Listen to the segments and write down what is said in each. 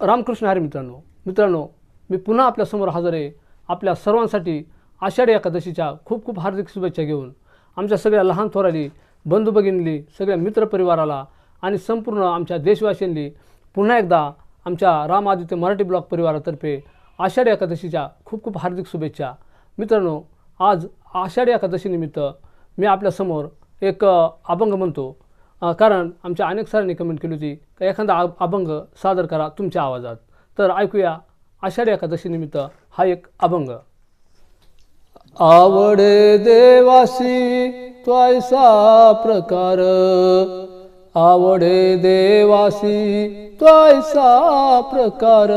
रामकृष्ण हरी मित्रांनो मित्रांनो मी पुन्हा आपल्यासमोर हजर आहे. आपल्या सर्वांसाठी आषाढी एकादशीच्या खूप खूप हार्दिक शुभेच्छा घेऊन आमच्या सगळ्या लहान थोराली बंधू भगिनीली सगळ्या मित्रपरिवाराला आणि संपूर्ण आमच्या देशवासियांनी पुन्हा एकदा आमच्या राम आदित्य मराठी ब्लॉग परिवारातर्फे आषाढी एकादशीच्या खूप खूप हार्दिक शुभेच्छा. मित्रांनो आज आषाढी एकादशीनिमित्त मी आपल्यासमोर एक अभंग म्हणतो. कारण आमच्या अनेक सरांनी कमेंट केली होती का एखादा अभंग सादर करा तुमच्या आवाजात. तर ऐकूया आषाढी एकादशीनिमित्त हा एक अभंग. आवडे देवासी त्वायसा प्रकार. आवडे देवासी त्वायसा प्रकार.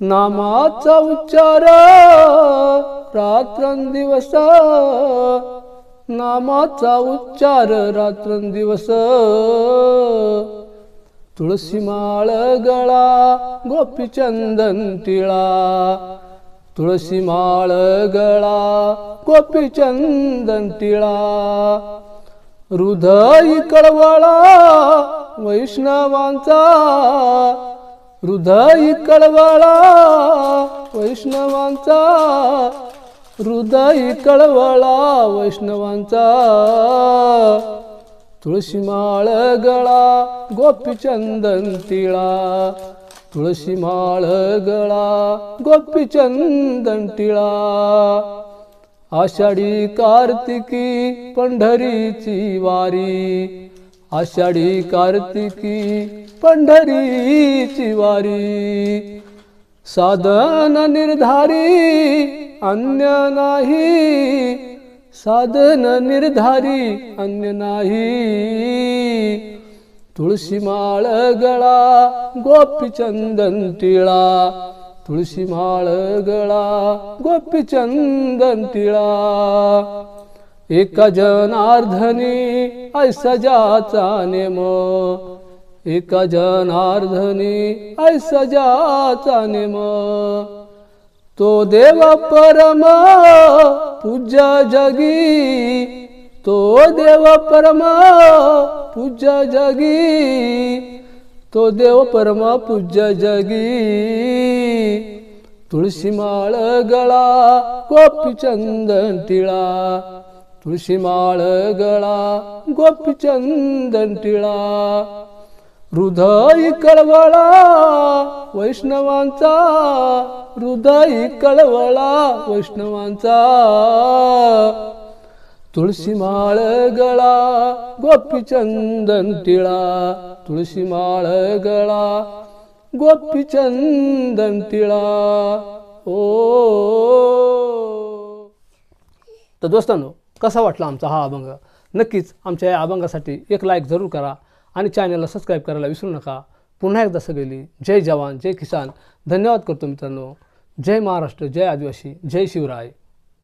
नामाचा उच्चार रात्रंदिवस नामाचा उच्चार रात्रंदिवस. तुळशी माळ गळा गोपीचंदन टिळा. तुळशी माळ गळा गोपीचंदन टिळा. हृदय कळवळा वैष्णवांचा. हृदय कळवळा वैष्णवांचा. हृदय कळवळा वैष्णवांचा. तुळशी माळ गळा गोपीचंदन तिळा. तुळशी माळ गळा गोपीचंदन टिळा आषाढी कार्तिकी पंढरीची वारी. आषाढी कार्तिकी पंढरीची वारी. साधन निर्धारी अन्य नाही. साधन निर्धारी अन्य नाही. तुळशी माळ गळा गोपीचंदन टिळा. तुळशी माळ गळा गोपीचंदन टिळा. एका जनार्धनी ऐसा जाचा नेम. एका जनार्धनी ऐसा जाचा नेम। तो देव परम पूज्य जगी। तो देव परम पूज्य जगी। तो देव परम पूज्य जगी। तुळशी माळ गळा गोपी चंदन टिळा तुळशी माळ गळा गोपीचंदन टिळा हृदय कळवळा वैष्णवांचा हृदय कळवळा वैष्णवांचा. तुळशी माळ गळा गोपीचंदन टिळा. तुळशी माळ गळा गोपीचंदन टिळा. ओ. तर दोस्तांनो कसा वाटला आमचा हा अभंग? नक्कीच आमच्या या अभंगासाठी एक लाईक जरूर करा. आणि चॅनलला सबस्क्राईब करायला विसरू नका. पुन्हा एकदा सगळी जय जवान जय किसान. धन्यवाद करतो मित्रांनो. जय महाराष्ट्र जय आदिवासी जय शिवराय.